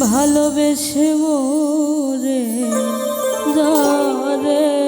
ভালোবেসে মোরে যারে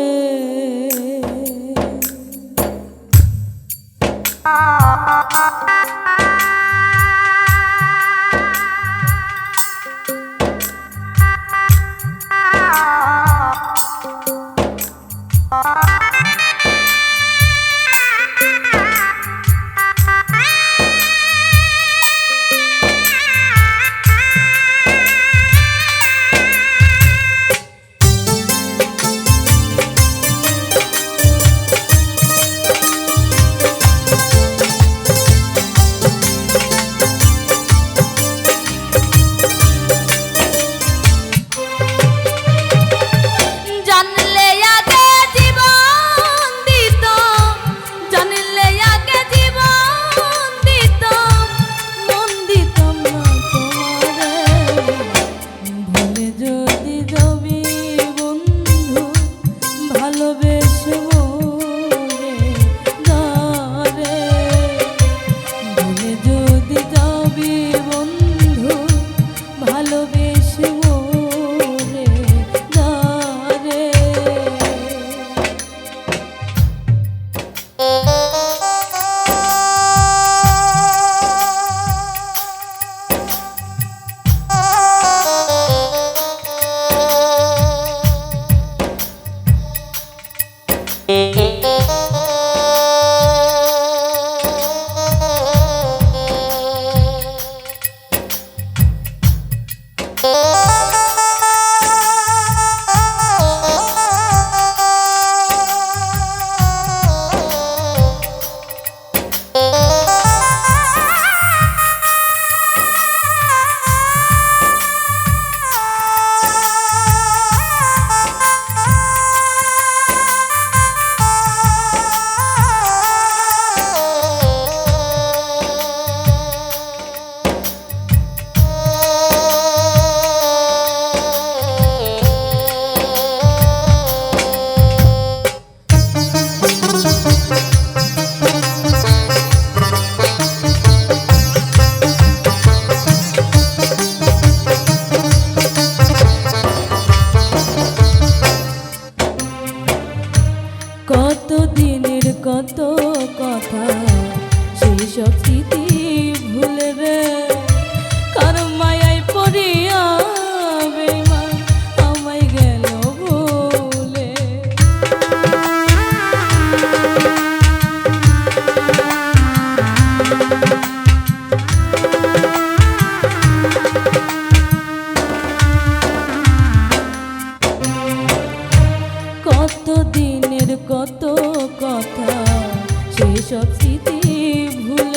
দিনের কত কথা সেসব স্মৃতি ভুল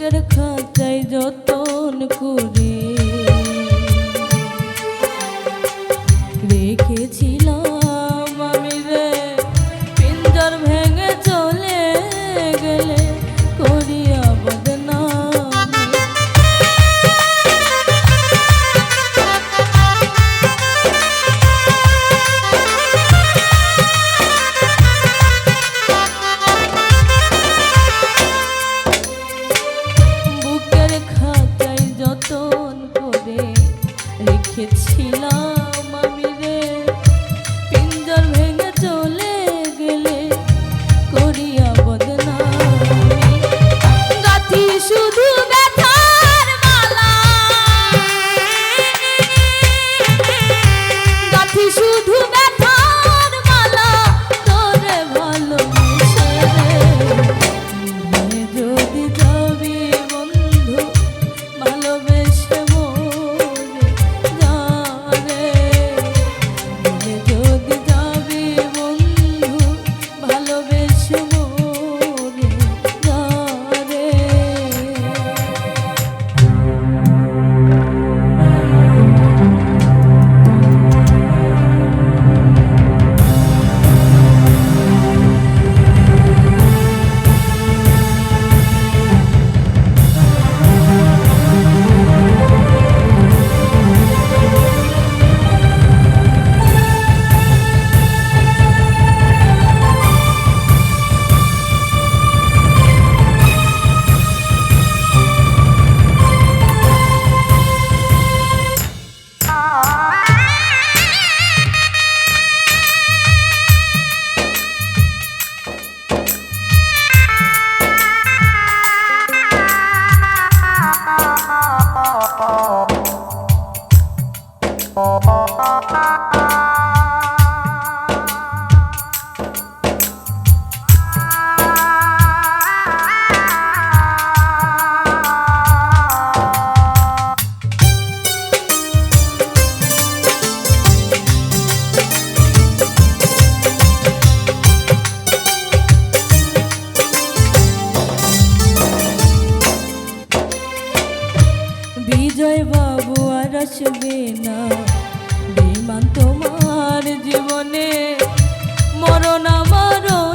বুকের খাঁচায় যতন করে বিজয় বাবু আর আসবে না। বিমান তোমার জীবনে মরণ মরণ